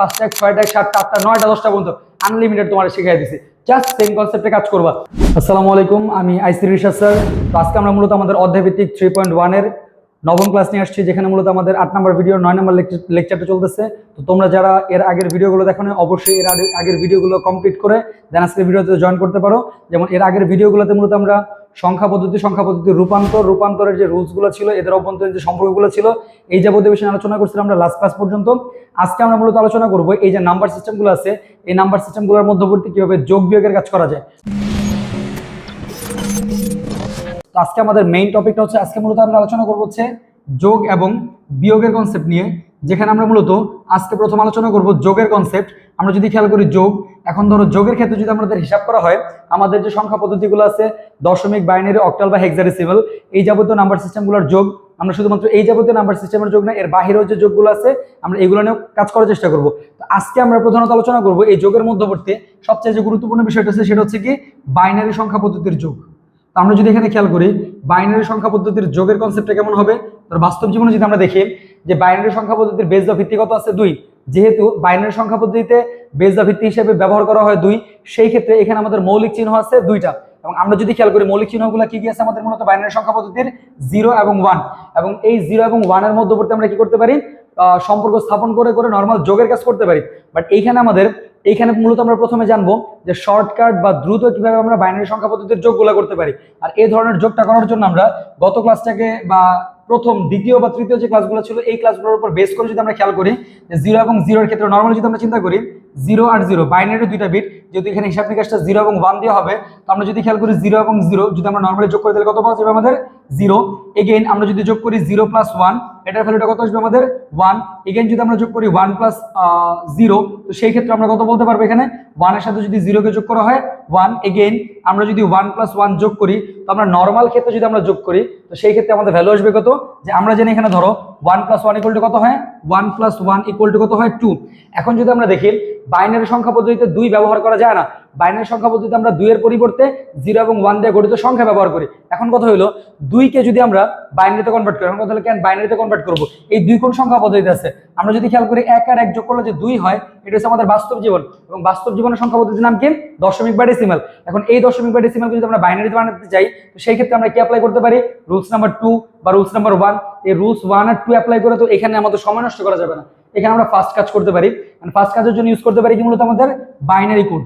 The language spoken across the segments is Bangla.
পাঁচটা ছয়টা সাতটা আটটা, নয়টা, দশটা পর্যন্ত আনলিমিটেড তোমার শিখিয়ে দিছি। জাস্ট সেম কনসেপ্টে কাজ করবা। আসসালামু আলাইকুম, আমি আইসি রিশাদ স্যার। আজকে আমরা মূলত আমাদের অধ্যায়ভিত্তিক থ্রি পয়েন্ট ওয়ানের নবম ক্লাস নিয়ে আসছি, যেখানে মূলত আমাদের আট নম্বর ভিডিও নয় নম্বর লেকচারটা চলতেছে। তো তোমরা যারা এর আগের ভিডিওগুলো দেখো অবশ্যই এর আগের ভিডিওগুলো কমপ্লিট করে দেন আজকের ভিডিওতে জয়েন করতে পারো। যেমন এর আগের ভিডিওগুলোতে মূলত আমরা সংখ্যা পদ্ধতি সংখ্যা পদ্ধতি রূপান্তর, রূপান্তরের যে রুলসগুলো ছিল, এদের অভ্যন্তরীণ যে সম্পর্কগুলো ছিল, এই যাবতীয় বিষয়ে আলোচনা করছিলাম আমরা লাস্ট ক্লাস পর্যন্ত। আজকে আমরা মূলত আলোচনা করব এই যে নাম্বার সিস্টেমগুলো আছে, এই নাম্বার সিস্টেমগুলোর মধ্যবর্তী কীভাবে যোগ বিয়োগের কাজ করা যায়। তো আজকে আমাদের মেইন টপিকটা হচ্ছে, আজকে মূলত আমরা আলোচনা করব হচ্ছে যোগ এবং বিয়োগের কনসেপ্ট নিয়ে। যেখানে আমরা মূলত আজকে প্রথম আলোচনা করব যোগের কনসেপ্ট আমরা যদি খেয়াল করি যোগ, এখন ধরো যোগের ক্ষেত্রে যদি আমাদের হিসাব করা হয়, আমাদের যে সংখ্যা পদ্ধতিগুলো আছে, দশমিক বাইনারি অক্টাল বা হেক্সাডেসিমাল এই যাবতীয় নাম্বার সিস্টেমগুলোর যোগ, আমরা শুধুমাত্র এই যাবতীয় নাম্বার সিস্টেমের যোগ না, এর বাহিরেও যে যোগগুলো আছে, আমরা এগুলো নিয়েও কাজ করার চেষ্টা করব। তো আজকে আমরা প্রধানত আলোচনা করব এই যোগের মধ্যবর্তী সবচেয়ে যে গুরুত্বপূর্ণ বিষয়টা আছে, সেটা হচ্ছে কি বাইনারি সংখ্যা পদ্ধতির যোগ। তো আমরা যদি এখানে খেয়াল করি বাইনারি সংখ্যা পদ্ধতির যোগের কনসেপ্টটা কেমন হবে? বাস্তব জীবনে যদি আমরা দেখি যে বাইনারি সংখ্যা পদ্ধতির বেজ বা ভিত্তি কত আছে? দুই। যেহেতু বাইনারি সংখ্যা পদ্ধতিতে বেজ বা ভিত্তি হিসেবে ব্যবহার করা হয় দুই, সেই ক্ষেত্রে এখানে আমাদের মৌলিক চিহ্ন আছে দুইটা। এবং আমরা যদি খেয়াল করি, মৌলিক চিহ্নগুলো কি কি আছে আমাদের মূলত? বাইনারি সংখ্যা পদ্ধতির জিরো এবং ওয়ান এবং এই জিরো এবং ওয়ানের মধ্যবর্তী আমরা কি করতে পারি? সম্পর্ক স্থাপন করে করে নর্মাল যোগের কাজ করতে পারি। বাট এইখানে আমাদের, এইখানে মূলত আমরা প্রথমে জানব যে শর্টকাট বা দ্রুত কীভাবে আমরা বাইনারি সংখ্যা পদ্ধতির যোগগুলো করতে পারি। আর এই ধরনের যোগটা করার জন্য আমরা গত ক্লাসটাকে বা প্রথম, দ্বিতীয় বা তৃতীয় যে ক্লাসগুলো ছিল, এই ক্লাসগুলোর উপর বেস করে যদি আমরা খেয়াল করি জিরো এবং জিরোর ক্ষেত্রে নর্মালি যদি আমরা চিন্তা করি জিরো আর জিরো বাইনারি দুইটা বিট যেহেতু এখানে হিসাব নিকাশটা জিরো এবং ওয়ান দিয়ে হবে, তো আমরা যদি খেয়াল করি জিরো এবং জিরো যদি আমরা নর্মালি যোগ করি তাহলে কত পাওয়া যাবে আমাদের? জিরো এগেইন আমরা যদি যোগ করি জিরো প্লাস ওয়ান এটার ভ্যালুটা কত আসবে আমাদের? ওয়ান এগেইন যদি আমরা যোগ করি ওয়ান প্লাস জিরো তো সেই ক্ষেত্রে আমরা কত বলতে পারব এখানে? ওয়ানের সাথে যদি জিরোকে যোগ করা হয় ওয়ান এগেন আমরা যদি ওয়ান প্লাস ওয়ান যোগ করি, তো আমরা নর্মাল ক্ষেত্রে যদি আমরা যোগ করি, তো সেই ক্ষেত্রে আমাদের ভ্যালু আসবে কত? যে আমরা জানি এখানে ধরো one plus one equal to কত হয়? One plus one equal to কত হয়? টু এখন যদি আমরা দেখি, বাইনারি সংখ্যা পদ্ধতিতে দুই ব্যবহার করা যায় না বাইনারি সংখ্যা পদ্ধতিতে আমরা দুইয়ের পরিবর্তে জিরো এবং ওয়ান দিয়ে গঠিত সংখ্যা ব্যবহার করি। এখন কথা হলো দুইকে যদি আমরা বাইনারিতে কনভার্ট করি, এখন কথা হলো কেন বাইনারিতে কনভার্ট করব? এই দুই কোন সংখ্যা পদ্ধতিতে আছে। আমরা যদি খেয়াল করি, এক আর এক যোগ করলে যে দুই হয়, এটা হচ্ছে আমাদের বাস্তব জীবন। এবং বাস্তব জীবনের সংখ্যা পদ্ধতির নাম কি? দশমিক বা ডেসিমাল এখন এই দশমিক বা ডেসিমাল যদি আমরা বাইনারিতে বানাতে চাই, তো সেই ক্ষেত্রে আমরা কি অ্যাপ্লাই করতে পারি? রুলস নাম্বার টু বা রুলস নাম্বার ওয়ান এই রুলস ওয়ান আর টু অ্যাপ্লাই করে তো এখানে আমাদের সময় নষ্ট করা যাবে না। এখানে আমরা ফার্স্ট কাজ করতে পারি। ফার্স্ট কাজের জন্য ইউজ করতে পারি কি মূলত আমাদের বাইনারি কোড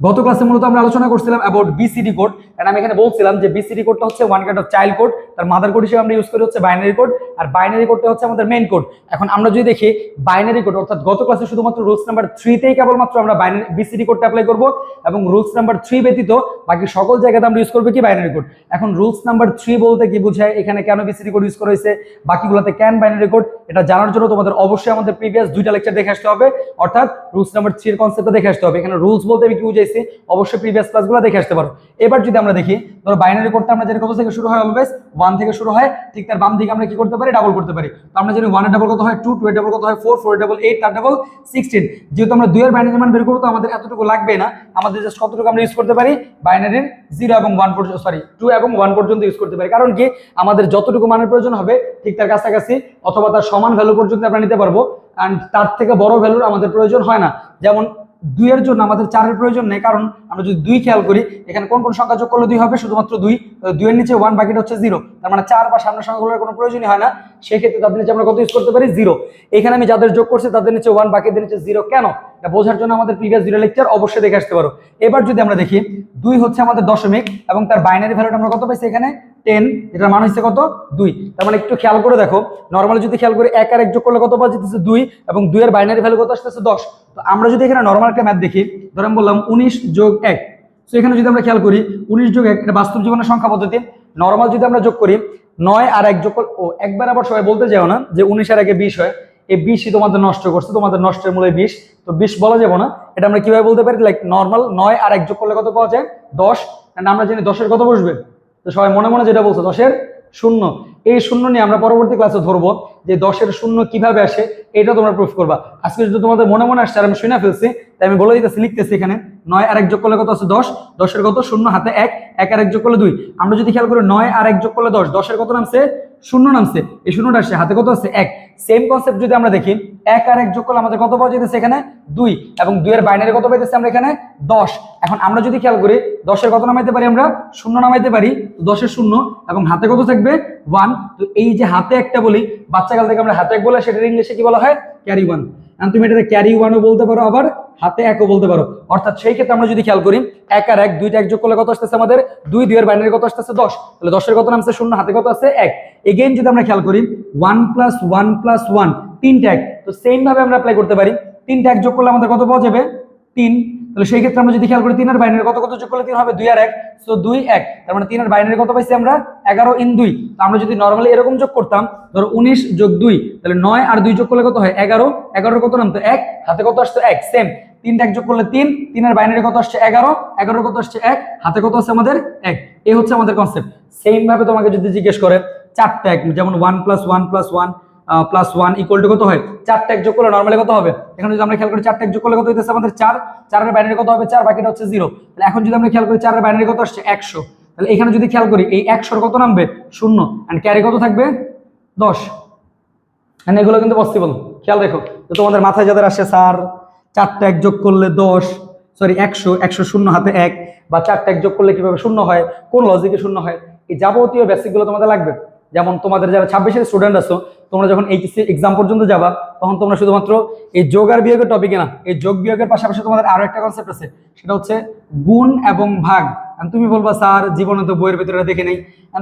গত ক্লাসে মূলত আমরা আলোচনা করছিলাম অ্যাবাউট বিসিডি কোড এন্ড আমি এখানে বলছিলাম যে বিসিডি কোডটা হচ্ছে one kind of child code তার মাদার কোড হিসেবে আমরা ইউজ করি হচ্ছে বাইনারি কোড আর বাইনারি কোডটা হচ্ছে আমাদের মেইন কোড এখন আমরা যদি দেখি বাইনারি কোড অর্থাৎ গত ক্লাসে শুধুমাত্র রুলস নাম্বার থ্রিতেই কেবলমাত্র আমরা বাইনারি বিসিডি কোডটা অ্যাপ্লাই করব এবং রুলস নাম্বার থ্রি ব্যতীত বাকি সকল জায়গাতে আমরা ইউজ করব কি বাইনারি কোড এখন রুলস নাম্বার থ্রি বলতে কি বোঝায়? এখানে কেন বিসিডি কোড ইউজ করা হয়েছে? বাকিগুলোতে কেন বাইনারি কোড এটা জানার জন্য তোমাদের অবশ্যই আমাদের প্রিভিয়াস দুইটা লেকচার দেখে আসতে হবে। অর্থাৎ রুলস নাম্বার থ্রির কনসেপ্টটা দেখে আসতে হবে। এখানে রুলস বলতে আমি কি বুঝাইছি অবশ্যই প্রিভিয়াস ক্লাসগুলো দেখে আসতে পারো। এবার যদি আমরা দেখি, ধরো বাইনারি করতে আমরা জানি কত থেকে শুরু হয় অলওয়েজ ওয়ান থেকে শুরু হয়, ঠিক তার বাম দিকে আমরা কি করতে পারি? ডাবল করতে পারি। তো আমরা জানি ওয়ানের ডাবল কত হয়? টু টু এর ডাবল কত হয়? ফোর ফোর ডাবল এইট তার ডাবল সিক্সটিন যেহেতু আমরা দুইয়ের বাইনারি মান বের করব, তো আমাদের এতটুকু লাগবে না। আমাদের জাস্ট কতটুকু আমরা ইউজ করতে পারি? বাইনারির জিরো এবং ওয়ান পর্যন্ত সরি টু এবং ওয়ান পর্যন্ত ইউজ করতে পারি। কারণ কি? আমাদের যতটুকু মানের প্রয়োজন হবে, ঠিক তার কাছাকাছি, অথবা তার সমান ভ্যালু পর্যন্ত আমরা নিতে পারব। অ্যান্ড তার থেকে বড় ভ্যালুর আমাদের প্রয়োজন হয় না। যেমন দুইয়ের জন্য আমাদের চারের প্রয়োজন নেই, কারণ আমরা যদি দুই খেয়াল করি, এখানে কোন কোন সংখ্যা যোগ করলে দুই হবে? শুধুমাত্র দুই দুইয়ের নিচে ওয়ান বাকিটা হচ্ছে জিরো তার মানে চার বা সামনের সংখ্যাগুলোর কোনো প্রয়োজনই হয় না। সেক্ষেত্রে তাদের নিচে আমরা কত ইউজ করতে পারি? জিরো এখানে আমি যাদের যোগ করছি, তাদের নিচে ওয়ান বাকিদের নিচে জিরো কেন? এটা বোঝার জন্য আমাদের প্রিভিয়াস জিরো লেকচার অবশ্যই দেখে আসতে পারো। এবার যদি আমরা দেখি, দুই হচ্ছে আমাদের দশমিক এবং তার বাইনারি ভ্যালুটা আমরা কত পাইছি এখানে? টেন এটার মান হচ্ছে কত? দুই। তার মানে একটু খেয়াল করে দেখো নর্মালি যদি খেয়াল করি এক আর এক যোগ করলে কত পাওয়া যেতেছে? দুই এবং দুইয়ের বাইনারি ভ্যালু কত আসতেছে? দশ। তো আমরা যদি এখানে নর্মাল একটা ম্যাথ দেখি, ধরেন বললাম উনিশ যোগ এক। তো এখানে যদি আমরা খেয়াল করি, উনিশ যোগ এক, এটা বাস্তব জীবনের সংখ্যা পদ্ধতি। নর্মাল যদি আমরা যোগ করি, নয় আর এক যোগ ও, একবার আবার সবাই বলতে যাও না যে উনিশ আর একে বিশ হয়। এই বিশই তোমাদের নষ্ট করছে, তোমাদের নষ্টের মূলে বিশ। তো বিশ বলা যাবে না। এটা আমরা কীভাবে বলতে পারি? লাইক নর্মাল নয় আর এক যোগ করলে কত পাওয়া যায়? দশ। আমরা জানি দশের কত বসবে? তো সবাই মনে মনে যেটা বলছো, দশের শূন্য। এই শূন্য নিয়ে আমরা পরবর্তী ক্লাসে ধরবো যে দশের শূন্য কীভাবে আসে, এটা তোমরা প্রুফ করবা। আজকে যদি তোমাদের মনে মনে আসছে আর আমি শুনে ফেলছি, তাই আমি বলে দিতেছি, লিখতেছি এখানে, নয় আর এক যোগ করলে কত আছে দশ? দশের কত? শূন্য, হাতে এক এক আর এক যোগ করলে দুই। আমরা যদি খেয়াল করি, নয় আর এক যোগ করলে দশ, দশের কত নামছে? শূন্য নামছে। এই শূন্যটা আসছে। হাতে কত আছে? এক। সেম কনসেপ্ট যদি আমরা দেখি, এক আর এক যোগ করলে আমাদের কত পাওয়া যেতেছে এখানে? দুই। এবং দুইয়ের বাইনারি কত পাইতেছে আমরা এখানে? দশ। এখন আমরা যদি খেয়াল করি, দশের কত নামাইতে পারি আমরা? শূন্য নামাইতে পারি। দশের শূন্য এবং হাতে কত থাকবে? ওয়ান তো এই যে হাতে একটা বলি বাচ্চাকাল থেকে আমরা হাতে এক বলে সেটার ইংলিশে কি বলা হয়? ক্যারি ওয়ান তুমি এটাতে ক্যারি ওয়ানও বলতে পারো আবার, হাতে একও বলতে পারো। অর্থাৎ সেই ক্ষেত্রে আমরা যদি খেয়াল করি, এক আর এক, দুইটা এক যোগ করলে কত আসতেছে আমাদের? দুই দুইয়ের বাইনারি কত আসতেছে? দশ। তাহলে দশের কত নামছে? শূন্য। হাতে কত আছে? এক। এগেইন যদি আমরা খেয়াল করি one plus one plus one তিনটা এক। তো সেম ভাবে আমরা অ্যাপ্লাই করতে পারি। তিনটা এক যোগ করলে আমাদের কত পাওয়া যাবে? তিন। তাহলে সেই ক্ষেত্রে আমরা যদি খেয়াল করি তিনের বাইনারি কত কত যোগ করলে তিন হবে? দুই আর এক। তো দুই, এক। তার মানে তিনের বাইনারি কত পাইছি আমরা? এগারো ইন দুই। তো আমরা যদি নর্মালি এরকম যোগ করতাম, ধরো উনিশ যোগ দুই, তাহলে নয় আর দুই যোগ করলে কত হয়? এগারো। এগারোর কত নামতো? এক। হাতে কত আসতো এক। সেম তিনটা এক যোগ করলে তিন। তিনের বাইনারি কত আসছে? এগারো। এগারোর কত আসছে? এক। হাতে কত আছে আমাদের? এক। এই হচ্ছে আমাদের কনসেপ্ট সেম ভাবে তোমাকে যদি জিজ্ঞেস করে, চারটা এক, যেমন one plus one plus one plus one equal to কত হয়? চারটা এক যোগ করলে নর্মালি কত হবে? এখানে যদি আমরা খেয়াল করি চারটা এক যোগ করলে কত হইতেছে আমাদের চার? চারের বাইনারি কত হবে? চার, বাকিটা হচ্ছে জিরো তাহলে এখন যদি আমরা খেয়াল করি চারের বাইনারি কত আসছে? একশো। তাহলে এখানে যদি খেয়াল করি এই একশোর কত নামবে? শূন্য। অ্যান্ড ক্যারি কত থাকবে? দশ। এন্ড এগুলো কিন্তু পসিবল খেয়াল রেখো। তো তোমাদের মাথায় যাদের আসে স্যার, চারটা এক যোগ করলে দশ সরি একশো একশো শূন্য হাতে এক বা চারটা এক যোগ করলে কীভাবে শূন্য হয়? কোন লজিকে শূন্য হয়? এই যাবতীয় বেসিকগুলো তোমাদের লাগবে। যেমন তোমাদের যারা ছাব্বিশের স্টুডেন্ট আছো, তোমরা যখন এইচএসসি এক্সাম পর্যন্ত যাবা, তখন তোমরা শুধুমাত্র এই যোগ আর বিয়োগের টপিকে না, এই যোগ বিয়োগের পাশাপাশি তোমাদের আরও একটা কনসেপ্ট আছে, সেটা হচ্ছে গুণ এবং ভাগ। তুমি বলবা, স্যার, জীবনে তো বইয়ের ভিতরে দেখে নেই।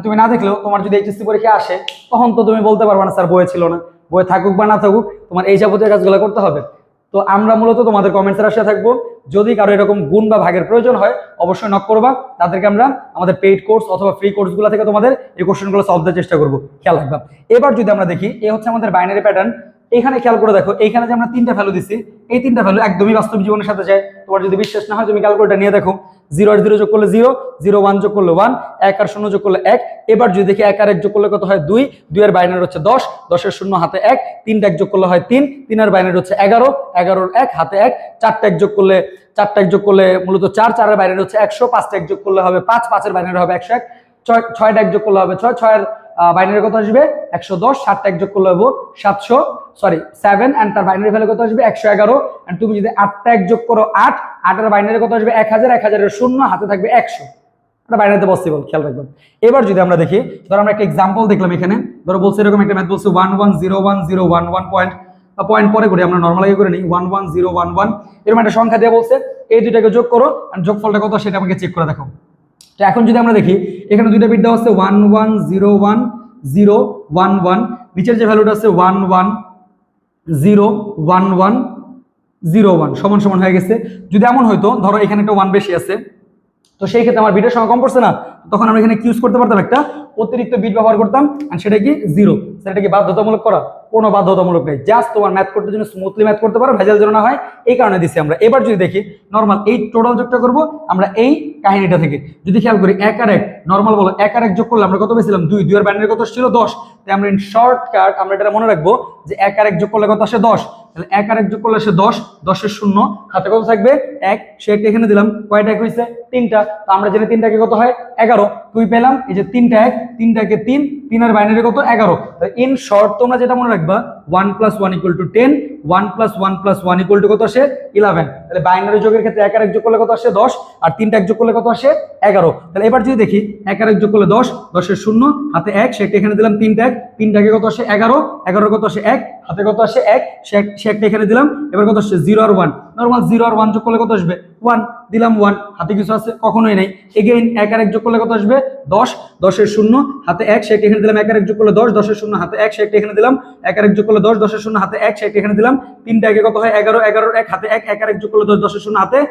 তুমি না দেখলেও তোমার যদি এইচএসসি পরীক্ষা আসে, তখন তো তুমি বলতে পারবা না, স্যার, বইয়ে ছিল না। বইয়ে থাকুক বা না থাকুক, তোমার এই যাবতীয় কাজগুলো করতে হবে। তো আমরা মূলত তোমাদের কমেন্টসের আশা থাকব। যদি কারও এরকম গুণ বা ভাগের প্রয়োজন হয়, অবশ্যই নক করবা। তাদেরকে আমরা আমাদের পেইড কোর্স অথবা ফ্রি কোর্সগুলো থেকে তোমাদের এই কোশ্চেনগুলো সলভ দেওয়ার চেষ্টা করব। খেয়াল রাখবা। এবার যদি আমরা দেখি, এ হচ্ছে আমাদের বাইনারি প্যাটার্ন এখানে খেয়াল করে দেখো এখানে যে আমরা তিনটা ভ্যালু দিছি, এই তিনটা ভ্যালু একদমই বাস্তব জীবনের সাথে যায়। তোমার যদি বিশ্বাস না হয়, তুমি ক্যালকুলেটার নিয়ে দেখো। জিরো আর জিরো যোগ করলে জিরো জিরো ওয়ান যোগ করলে ওয়ান এক আর শূন্য যোগ করলে এক। এবার যদি দেখি এক আর এক যোগ করলে কত হয় দুই দুই এর বাইনারি হচ্ছে দশ দশের শূন্য হাতে এক তিনটা এক যোগ করলে হয় তিন তিনের বাইনারি হচ্ছে এগারো এগারোর এক হাতে এক চারটা এক যোগ করলে চারটা এক যোগ করলে মূলত চার চারের বাইনারি হচ্ছে একশো পাঁচটা এক যোগ করলে হবে পাঁচ পাঁচের বাইনারি হবে একশো এক, ছয় ছয়টা এক যোগ করলে হবে ছয় ছয়ের বাইনারি কত আসবে? একশো দশ, সাতটা এক যোগ করলে হবে সাতশো সরি সেভেন অ্যান্ড তার বাইনারি ভ্যালু কত আসবে? একশো এগারো অ্যান্ড তুমি যদি আটটা এক যোগ করো আট, আটের বাইনারি কত আসবে? এক হাজার, এক হাজারের শূন্য, হাতে থাকবে একশো। এটা বাইনারিতে পসিবল খেয়াল রাখবেন এবার যদি আমরা দেখি, ধরো আমরা একটা এক্সাম্পল দেখলাম এখানে। ধরো বলছে এরকম একটা ম্যাথ বলছে one one zero one zero one one point point পরে করি, আমরা নর্মাল করে নিই one one zero one one এরকম একটা সংখ্যা দিয়ে বলছে, এই দুইটাকে যোগ করো আর যোগফলটা কত সেটা আমাকে চেক করে দেখো তো এখন যদি আমরা দেখি, এখানে দুইটা বিট দেওয়া হচ্ছে one one zero one zero one one নিচের যে ভ্যালুটা আছে one one zero one one zero one সমান সমান হয়ে গেছে। যদি এমন হয়তো, ধরো এখানে একটা ওয়ান বেশি আছে, তো সেই ক্ষেত্রে আমার বিটের সংখ্যা কম পড়ছে না তখন আমরা এখানে ইউজ করতে পারতাম একটা অতিরিক্ত বিট ব্যবহার করতাম আর সেটা কি জিরো সেটা কি বাধ্যতামূলক করা? কোনো বাধ্যতামূলক নেই। জাস্ট তোমার ম্যাথ করতে জন্য স্মুথলি ম্যাথ করতে পারো, ভেজাল যেন না হয়, এই কারণে দিছি আমরা। এবার যদি দেখি নর্মাল এই টোটাল যোগটা করব, আমরা এই কাহিনীটা থেকে। যদি খেয়াল করি, এক আর এক নর্মাল বলো, এক আর এক যোগ করলে আমরা কত পেয়েছিলাম? দুই দুই এর ব্যান্ডের কত ছিল? দশ। তাই আমরা ইন শর্টকাট আমরা এটা মনে রাখব যে এক আর এক যোগ করলে কত আসে? দশ। তাহলে এক আর এক যোগ করলে আসে দশ, দশের শূন্য। হাতে কত থাকবে? এক। সে একটা এখানে দিলাম, কয়টা এক হয়েছে? তিনটা। তো আমরা জেনে তিনটাকে কত হয়? এগারো। তুই পেলাম, এই যে তিনটা এক, তিনটাকে তিন তিনের বাইনারি কত? এগারো। ইন শর্ট তোমরা যেটা মনে রাখবা one plus one equal to ten one plus one plus one equal to কত আসে? ইলেভেন তাহলে বাইনারি যোগের ক্ষেত্রে এক আর এক যোগ করলে কত আসে? দশ। আর তিনটা এক যোগ করলে কত আসে? এগারো। তাহলে এবার যদি দেখি, এক আর এক যোগ করলে দশ, দশের শূন্য, হাতে এক, সেটা এখানে দিলাম তিনটা এক, তিনটাকে কত আসে? এগারো। এগারো কত আসে? এক। হাতে কত আসে? এক। সে এক- একটা এখানে দিলাম, এবার কত আসছে জিরো আর ওয়ান নর্মাল জিরো আর ওয়ান যোগ করলে কত আসবে? ওয়ান দিলাম ওয়ান হাতে কিছু আছে? কখনোই নেই। এগেইন এক আর এক যোগ করলে কত আসবে? দশ। দশের শূন্য, হাতে এক, সে এখানে দিলাম, এক আর এক যোগ করলে দশ। দশের শূন্য, হাতে এক, সে এখানে দিলাম, এক আর এক যোগ করলে দশ। দশের শূন্য, হাতে এক, সে এখানে দিলাম। তিনটা একে কত হয়? এগারো। এগারোর এক, হাতে এক এক আর এক যোগ করলে দশ। দশের শূন্য, হাতে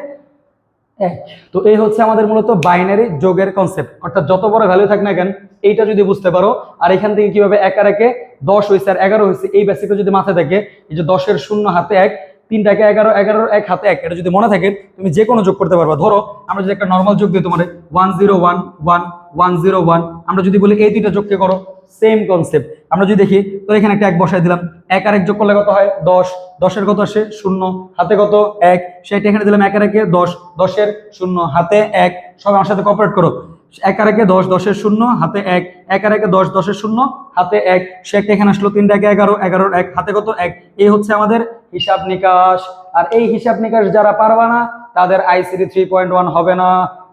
এক। তো এই হচ্ছে আমাদের মূলত বাইনারি যোগের কনসেপ্ট অর্থাৎ যত বড় ভ্যালু থাক না কেন এইটা যদি বুঝতে পারো, আর এখান থেকে কীভাবে এক একে দশ হয়েছে আর এগারো হয়েছে, এই বেসিকটা যদি মাথায় থাকে, এই যে দশের শূন্য হাতে এক, তিনটাকে এগারো, এগারোর এক হাতে এক, এটা যদি মনে থাকে, তুমি যে কোনো যোগ করতে পারবা। ধরো, আমরা যদি একটা নর্মাল যোগ দিই তোমার one zero one one one zero one আমরা যদি বলি এই দুইটা যোগকে করো সেম কনসেপ্ট আমরা যদি দেখি তো এখানে একটা এক বসাই দিলাম, এক আর এক যোগ করলে কত হয়? দশ। দশের কত আসে? শূন্য। হাতে কত? এক। সেটা এখানে দিলাম এক আর একে দশ। দশের শূন্য, হাতে এক। সব আমার সাথে কপারেট করো। এক আর একে দশ, দশের শূন্য, হাতে এক এক আর একে দশ, দশের শূন্য, হাতে এক, সে একটা এখানে আসলো, তিনটা একে এগারো, এগারোর এক, হাতে কত এক? এই হচ্ছে আমাদের হিসাব নিকাশ। আর এই হিসাব নিকাশ যারা পারবা না, তাদের আইসিডি থ্রি পয়েন্ট ওয়ান হবে না।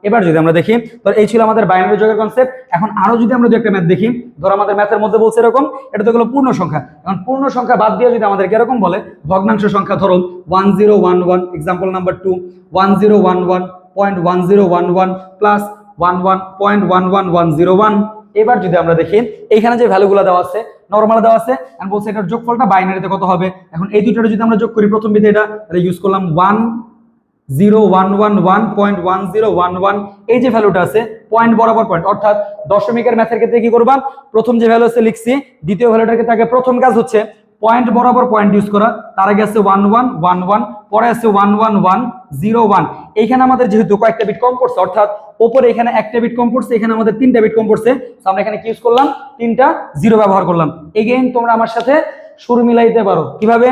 এবার যদি আমরা দেখি, তো এই ছিল আমাদের বাইনারি যোগের কনসেপ্ট এখন আরও যদি আমরা দু একটা ম্যাথ দেখি, ধরো আমাদের ম্যাথের মধ্যে বলছে এরকম, এটা তো গেলো পূর্ণ সংখ্যা। এখন পূর্ণ সংখ্যা বাদ দিয়ে যদি আমাদের এরকম বলে, ভগ্নাংশ সংখ্যা ধরো one zero one one example number two one zero one one point one zero one one plus one one point one one one zero one এবার যদি আমরা দেখি, এইখানে যে ভ্যালুগুলো দেওয়া আছে নর্মাল দেওয়া আছে আমি বলছি এটার যোগফলটা বাইনারিতে কত হবে? এখন এই দুইটা যদি আমরা যোগ করি, প্রথম বিধে এটা ইউজ করলাম one zero one one one point one zero one one এই যে ভ্যালুটা আছে পয়েন্ট বরাবর পয়েন্ট অর্থাৎ দশমিকের ম্যাথের ক্ষেত্রে কি করবা? প্রথম যে ভ্যালু আছে, লিখছি, দ্বিতীয় ভ্যালুটার ক্ষেত্রে আগে প্রথম কাজ হচ্ছে পয়েন্ট বরাবর পয়েন্ট ইউজ করা। তার আগে আছে ওয়ান ওয়ান ওয়ান ওয়ান পরে আছে one one one zero one এইখানে আমাদের যেহেতু কয়েকটা বিট কম পড়ছে, অর্থাৎ ওপরে এখানে একটা বিট কম পড়ছে, এখানে আমাদের তিনটা বিট কম পড়ছে। আমরা এখানে কি ইউজ করলাম? তিনটা জিরো ব্যবহার করলাম। এগেইন তোমরা আমার সাথে সুর মিলাইতে পারো। কীভাবে?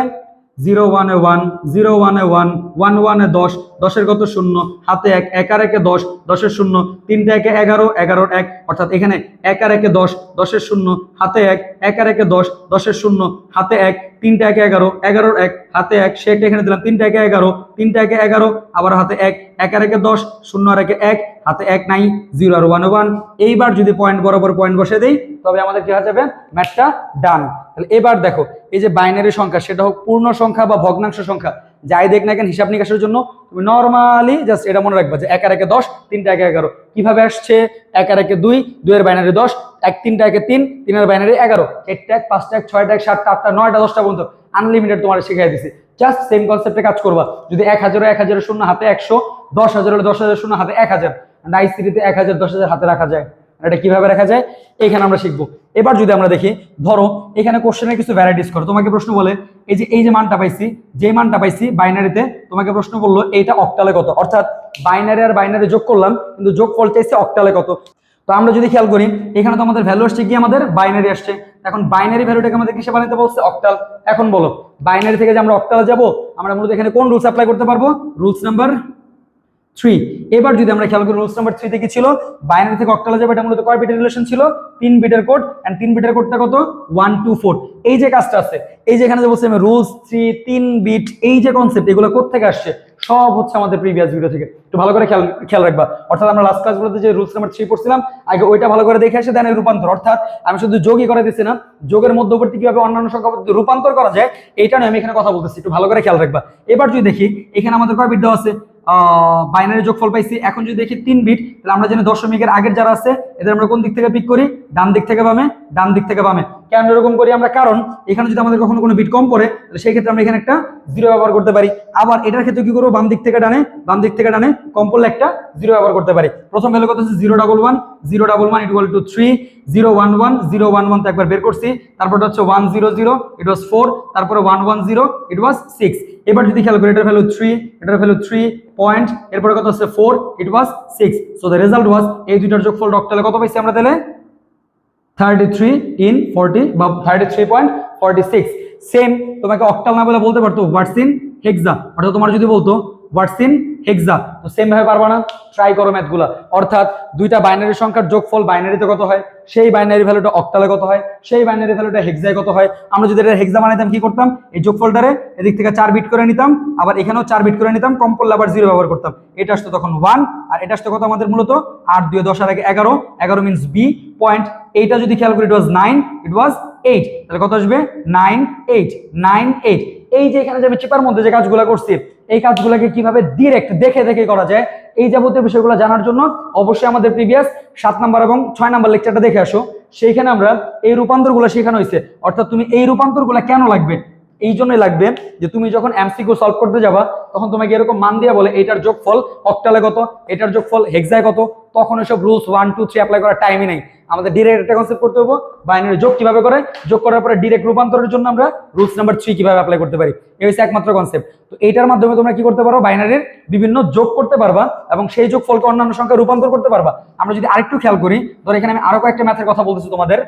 জিরো ওয়ানে ওয়ান, জিরো ওয়ানে ওয়ান ওয়ান ওয়ানে দশ, দশের কত শূন্য? হাতে এক এক আর একে দশ, দশের শূন্য। তিনটা একে এগারো, এগারোর এক। অর্থাৎ এখানে এক আর একে দশ, দশের শূন্য। হাতে এক এক আর একে দশ, দশের শূন্য। হাতে এক, তিনটা একে এগারো, এগারোর এক। হাতে এক সে একটা এখানে দিলাম। তিনটা একে এগারো, তিনটা একে এগারো। আবার হাতে এক এক আর একে দশ, শূন্য আর একে এক। হাতে এক নাই, জিরো আর ওয়ান ওয়ান। এইবার যদি পয়েন্ট বরাবর পয়েন্ট বসে দেই, তবে আমাদের কি হয়ে যাবে? ম্যাথটা ডান তাহলে এবার দেখো, এই যে বাইনারি সংখ্যা, সেটা হোক পূর্ণ সংখ্যা বা ভগ্নাংশ সংখ্যা, যাই দেখ না কেন, হিসাব নিকাশের জন্য তুমি নর্মালি জাস্ট এটা মনে রাখবা যে এক আর একে দশ তিনটা একে এগারো। কীভাবে আসছে? এক আর একে দুই দুইয়ের বাইনারি দশ, এক তিনটা একে তিন তিনের বাইনারি এগারো। একটা এক পাঁচটা এক ছয়টা এক সাতটা আটটা নয়টা দশটা পর্যন্ত আনলিমিটেড তোমার শিখাই দিছি। জাস্ট সেম কনসেপ্টে কাজ করবা। যদি এক হাজারও এক হাজারের শূন্য হাতে একশো, দশ হাজার হলে দশ হাজার শূন্য হাতে এক হাজার আইসিটিতে এক হাজার, দশ হাজার হাতে রাখা যায়। এটা কীভাবে রাখা যায়? এখানে আমরা শিখব। এবার যদি আমরা দেখি, ধরো, এখানে কোশ্চেনের কিছু ভ্যারাইটিস করো। তোমাকে প্রশ্ন বলে, এই যে এই যে মানটা পাইছি যে মানটা পাইছি বাইনারিতে তোমাকে প্রশ্ন বলল, এইটা অক্টালে কত? অর্থাৎ বাইনারি আর বাইনারি যোগ করলাম, কিন্তু যোগ ফল চাইছে অক্টালে কত? তো আমরা যদি খেয়াল করি, এখানে তো আমাদের ভ্যালু আসছে কি? আমাদের বাইনারি আসছে। এখন বাইনারি ভ্যালুটাকে আমাদের কিসে বানাতে বলছে? অক্টাল এখন বলো বাইনারি থেকে যে আমরা অক্টাল যাব, আমরা মূলত এখানে কোন রুলস অ্যাপ্লাই করতে পারব? রুলস নাম্বার থ্রি এবার যদি আমরা খেয়াল করি রুলস নাম্বার থ্রিতে কি ছিল? বাইনারি থেকে অক্টালে যাবে, এটা মূলত কয় বিটের রিলেশন ছিল? তিন বিটের কোড এন্ড তিন বিটের কোডটা কত? ওয়ান টু ফোর এই যে কাজটা আছে, এই যে এখানে যে বলছি আমি রুলস থ্রি তিন বিট এই যে কনসেপ্ট এগুলো কোথেকে আসছে? সব হচ্ছে আমাদের প্রিভিয়াস ভিডিও থেকে। একটু ভালো করে খেয়াল খেয়াল রাখবা। অর্থাৎ আমরা লাস্ট ক্লাসগুলোতে যে রুলস নাম্বার থ্রি পড়ছিলাম, আগে ওইটা ভালো করে দেখে আসে দেন রূপান্তর। অর্থাৎ আমি শুধু যোগই করে দিচ্ছি না, যোগের মধ্যবর্তী কীভাবে অন্যান্য সংখ্যা রূপান্তর করা যায়, এইটা নিয়ে আমি এখানে কথা বলতেছি। একটু ভালো করে খেয়াল রাখবা। এবার যদি দেখি, এখানে আমাদের কয় বিট আছে? বাইনারি যোগফল পাইছি। এখন যদি দেখি তিন বিট তাহলে আমরা জানি দশমিকের আগের যারা আছে, এদের আমরা কোন দিক থেকে পিক করি? ডান দিক থেকে বামে, ডান দিক থেকে বামে। কেন এরকম করি আমরা? কারণ এখানে যদি আমাদের কখনো কোনো বিট কম পড়ে, তাহলে সেই ক্ষেত্রে আমরা এখানে একটা জিরো ব্যবহার করতে পারি। আবার এটার ক্ষেত্রে কি করব? বাম দিক থেকে ডানে বাম দিক থেকে ডানে কম পড়লে একটা জিরো ব্যবহার করতে পারি। প্রথম ভ্যালু কত হচ্ছে zero double one zero double one equal to three zero one one zero one one তো একবার বের করছি। তারপরটা হচ্ছে one zero zero it was four তারপরে one one zero it was six এবার যদি খেয়াল করি, এটার ভ্যালু থ্রি এটার ভ্যালু থ্রি পয়েন্ট এরপরে কত হচ্ছে four it was six so the result was এই দুইটার যোগফল ডক্টরে কত পাইছি আমরা তাহলে? থার্টি থ্রি ইন ফোরটি বা thirty three point forty six same তোমাকে অক্টাল না বলে বলতে পারতো হোয়াটস ইন হেক্সা অর্থাৎ তোমার যদি বলতো হোয়াটস ইন হেক্সা তো সেম ভাবে পারবা না ট্রাই করো ম্যাথগুলা অর্থাৎ দুইটা বাইনারি সংখ্যার যোগফল বাইনারিতে কত হয়? সেই বাইনারি ভ্যালুটা অক্টালে কত হয়? সেই বাইনারি ভ্যালুটা হেক্সায় কত হয়? আমরা যদি এটা হেক্সা বানাইতাম, কি করতাম? এই যোগফলটারে এদিক থেকে চার বিট করে নিতাম, আবার এখানেও চার বিট করে নিতাম কম করলে আবার জিরো ব্যবহার করতাম। এটা আসতো তখন ওয়ান আর এটা আসতো কত আমাদের মূলত? আট দুই দশ আর আগে এগারো। এগারো মিনস বি পয়েন্ট এইটা যদি খেয়াল করি ইট ওয়াজ নাইন ইট ওয়াজ এইট তাহলে কত আসবে? নাইন এইট নাইন এইট এই যে এখানে যে আমি চিপার মধ্যে যে কাজগুলো করছি, এই কাজগুলোকে কীভাবে ডিরেক্ট দেখে দেখে করা যায়, এই যাবতীয় বিষয়গুলো জানার জন্য অবশ্যই আমাদের প্রিভিয়াস সাত নাম্বার এবং ছয় নাম্বার লেকচারটা দেখে আসো। সেইখানে আমরা এই রূপান্তরগুলো শেখানো হয়েছে অর্থাৎ তুমি এই রূপান্তরগুলো কেন লাগবে? এই জন্যই লাগবে যে তুমি যখন এমসিকিউ সলভ করতে যাবা, তখন তোমাকে এরকম মান দিয়ে বলে, এটার যোগফল অক্টালে কত? এটার যোগফল হেক্সায় কত? তখন এসব rules one two three apply করার টাইমই নেই। আমাদের ডিরেক্ট একটা কনসেপ্ট করতে হব বাইনারি যোগ কীভাবে করে? যোগ করার পরে ডিরেক্ট রূপান্তরের জন্য আমরা রুলস নাম্বার থ্রি কীভাবে অ্যাপ্লাই করতে পারি? এই হচ্ছে একমাত্র কনসেপ্ট তো এইটার মাধ্যমে তোমরা কি করতে পারো? বাইনারির বিভিন্ন যোগ করতে পারবা এবং সেই যোগ ফলকে অন্যান্য সংখ্যা রূপান্তর করতে পারবা। আমরা যদি আরেকটু খেয়াল করি, ধর এখানে আমি আরও কয়েকটা ম্যাথের কথা বলতেছি তোমাদের।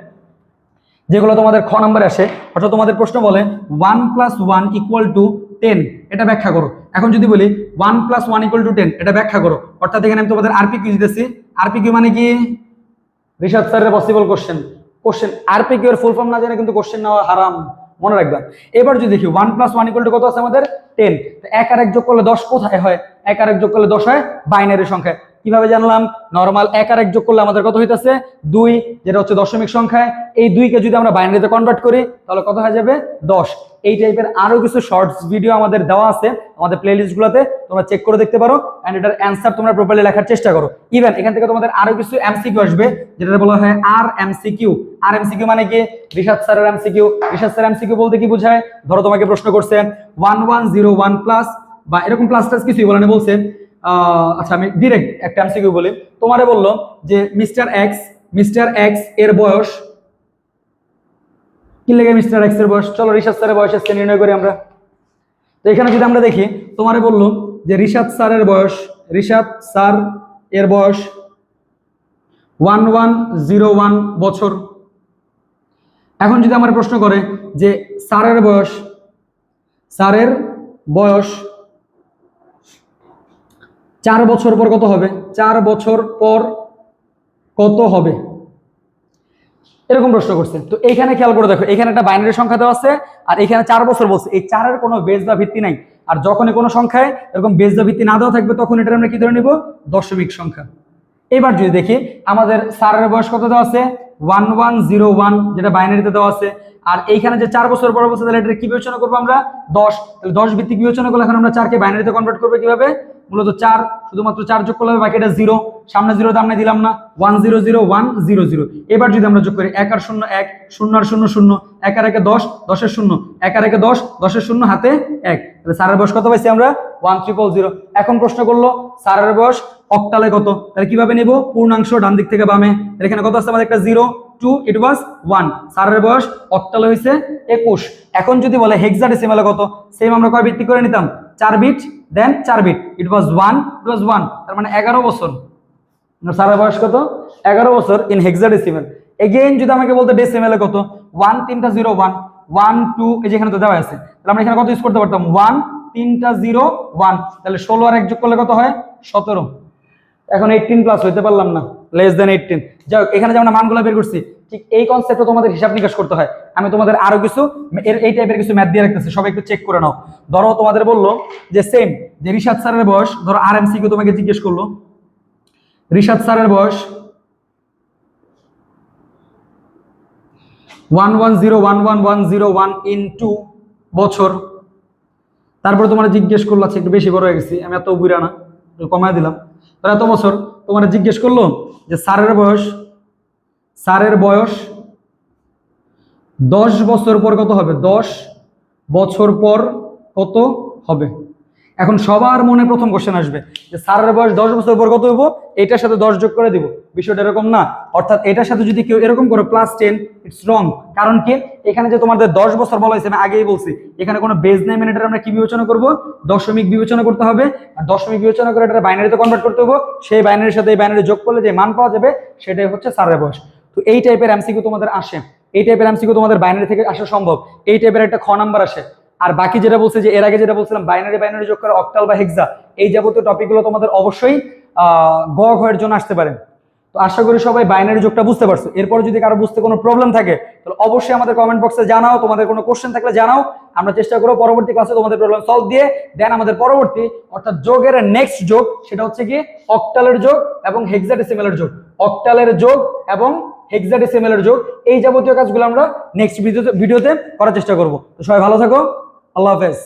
যেগুলো তোমাদের খ নাম্বারে আসে, অর্থাৎ তোমাদের প্রশ্ন বলে one plus one equal to ten এটা ব্যাখ্যা করো। এখন যদি বলি one plus one equal to ten এটা ব্যাখ্যা করো। অর্থাৎ এখানে আমি তোমাদের আরপি কিউ দিতেছি। আরপি কিউ মানে কি? রিসার্চ স্যারের possible question question RP Q এর ফুল ফর্ম না জানে কিন্তু কোশ্চেন নেওয়া হারাম। মনে রাখবা। এবার যদি দেখি one plus one equal to কত আছে আমাদের? টেন এক আর এক যোগ করলে দশ কোথায় হয়? এক আর এক যোগ করলে দশ হয়? বাইনারি সংখ্যায়। কীভাবে জানলাম? নর্মাল এক আর এক যোগ করলে আমাদের কত হইতেছে? দুই, যেটা হচ্ছে দশমিক সংখ্যায় এই দুইকে যদি আমরা বাইনারিতে কনভার্ট করি, তাহলে কত হয়ে যাবে? দশ। এই টাইপের আরও কিছু শর্টস ভিডিও আমাদের দেওয়া আছে, আমাদের প্লে লিস্টগুলোতে তোমরা চেক করে দেখতে পারো। অ্যান্ড এটার অ্যান্সার তোমরা প্রপারলি লেখার চেষ্টা করো। ইভেন এখান থেকে তোমাদের আরও কিছু এমসিকিউ আসবে যেটা বলা হয় আর এমসিকিউ আর এমসিকিউ মানে কি? রিসার্চ স্যারের এমসিকিউ রিসার্চ স্যার এমসিকিউ বলতে কি বোঝায়? ধরো তোমাকে প্রশ্ন করছে one one zero one plus বা এরকম প্লাস টাস কিছুই বলে বলছে। আচ্ছা আমি ডিরেক্ট একটা এমসিকিউ বলি। তোমারে বলল যে মিস্টার এক্স মিস্টার এক্সের বয়স, কি লেগে মিস্টার এক্সের বয়স? চলো রিসার্চ স্যারের বয়স এসছে নির্ণয় করি আমরা। তো এখানে যদি আমরা দেখি, তোমারে বলল যে, রিশাদ স্যারের বয়স, রিশাদ স্যার এর বয়স ওয়ান ওয়ান জিরো ওয়ান বছর। এখন যদি আমার প্রশ্ন করে যে, স্যারের বয়স স্যারের বয়স চার বছর পর কত হবে? চার বছর পর কত হবে? এরকম প্রশ্ন করছে। তো এইখানে খেয়াল করে দেখো, এখানে একটা বাইনারি সংখ্যা দেওয়া আছে, আর এখানে চার বছর বলছে। এই চারের কোনো বেজ বা ভিত্তি নাই। আর যখনই কোনো সংখ্যায় এরকম বেজ বা ভিত্তি না দেওয়া থাকবে, তখন এটা আমরা কি ধরে নিব? দশমিক সংখ্যা। এবার যদি দেখি, আমাদের স্যারের বয়স কত দেওয়া আছে? ওয়ান ওয়ান জিরো ওয়ান, যেটা বাইনারিতে দেওয়া আছে। আর এইখানে যে চার বছর পর বলছে তাহলে এটা কি বিবেচনা করব আমরা? দশ। তাহলে দশ ভিত্তিক বিবেচনা করলে এখন আমরা চারকে বাইনারিতে কনভার্ট করব কীভাবে? মূলত চার, শুধুমাত্র চার যোগ করলে বাকি এটা জিরো। সামনে জিরো দাম দিলাম না। One zero zero, one zero zero. এবার যদি আমরা যোগ করি, এক আর শূন্য এক, শূন্য আর শূন্য শূন্য, এক আর একে দশ, দশের শূন্য, এক আর একে দশ, দশের শূন্য হাতে এক। তাহলে স্যারের বয়স কত পাইছি আমরা? One triple zero. এখন প্রশ্ন করল, স্যারের বয়স অক্টালে কত? তাহলে কীভাবে নেব? পূর্ণাংশ ডান দিক থেকে বামে। এখানে কত আছে আমাদের? একটা zero, two it was one স্যারের বয়স অক্টালে হয়েছে একুশ। এখন যদি বলে হেক্সাডেসিমালে কত? সেম আমরা কয় ভিত্তি করে নিতাম? চার বিট দেন চার bit it was one it was one তার মানে এগারো বছর। স্যারের বয়স কত? এগারো বছর ইন হেক্সাডেসিমাল এগেইন যদি আমাকে বলতে ডেসিমেলে কত? ওয়ান তিনটা জিরো ওয়ান ওয়ান টু এই যে এখানে তো দেওয়া আছে। তাহলে আমরা এখানে কত ইউজ করতে পারতাম? ওয়ান তিনটা জিরো ওয়ান তাহলে ষোলো আর এক যোগ করলে কত হয়? সতেরো। এখন এইটিন প্লাস হইতে পারলাম না। লেস দেন এইটিন যাই হোক, এখানে যে আমরা মানগুলো বের করছি ঠিক এই কনসেপ্টে তোমাদের হিসাব নিকাশ করতে হয়। আমি তোমাদের আরও কিছু এই টাইপের কিছু ম্যাথ দিয়ে রাখতেছি, সবাই একটু চেক করে নাও। ধরো তোমাদের বলল যে সেম যে রিশাদ স্যারের বয়স, ধরো আর এম সিকে তোমাকে জিজ্ঞেস করল, রিশাদ স্যারের বয়স one one zero one one one zero one in two বছর। তারপরে তোমার জিজ্ঞেস করল আচ্ছা একটু বেশি বড় হয়ে গেছি, আমি এত বুড়া না কমায় দিলাম। এত বছর, তোমার জিজ্ঞেস করল যে স্যারের বয়স স্যারের বয়স দশ বছর পর কত হবে? দশ বছর পর কত হবে? এখন সবার মনে প্রথম কোশ্চেন আসবে যে স্যারের বয়স দশ বছর পর কত হইব? এটার সাথে দশ যোগ করে দিব। বিষয়টা এরকম না। অর্থাৎ এটার সাথে যদি কেউ এরকম করে প্লাস টেন ইটস রং কারণ কি? এখানে যে তোমাদের দশ বছর বলা হয়েছে, আমি আগেই বলছি, এখানে কোনো বেজ নেই মানে এটা আমরা কি বিবেচনা করব? দশমিক বিবেচনা করতে হবে। আর দশমিক বিবেচনা করে এটা বাইনারিতে কনভার্ট করতে হবে সেই বাইনারির সাথে এই বাইনারি যোগ করলে যে মান পাওয়া যাবে, সেটাই হচ্ছে স্যারের বয়স। তো এই টাইপের এমসিকিউ তোমাদের আসে, এই টাইপের এমসিকিউ তোমাদের বাইনারি থেকে আসা সম্ভব, এই টাইপের একটা খ নাম্বার আসে। আর বাকি যেটা বলছে যে এর আগে যেটা বলছিলাম বাইনারি বাইনারি যোগ করে অক্টাল বা হেক্সা এই যাবতীয় টপিকগুলো তোমাদের অবশ্যই গ ঘয়ের জন্য আসতে পারে। তো আশা করি সবাই বাইনারি যোগটা বুঝতে পারছ। এরপর যদি কারও বুঝতে কোনো প্রবলেম থাকে, তাহলে অবশ্যই আমাদের কমেন্ট বক্সে জানাও, তোমাদের কোনো কোশ্চেন থাকলে জানাও। আমরা চেষ্টা করব পরবর্তী ক্লাসে তোমাদের প্রবলেম সলভ দিয়ে দেন আমাদের পরবর্তী, অর্থাৎ যোগের নেক্সট যোগ, সেটা হচ্ছে কি অক্টালের যোগ এবং হেক্সাডেসিমেলের যোগ। অক্টালের যোগ এবং হেক্সাডেসিমেলের যোগ এই যাবতীয় কাজগুলো আমরা নেক্সট ভিডিওতে ভিডিওতে করার চেষ্টা করব। তো সবাই ভালো থাকো। আল্লাহ হাফেজ।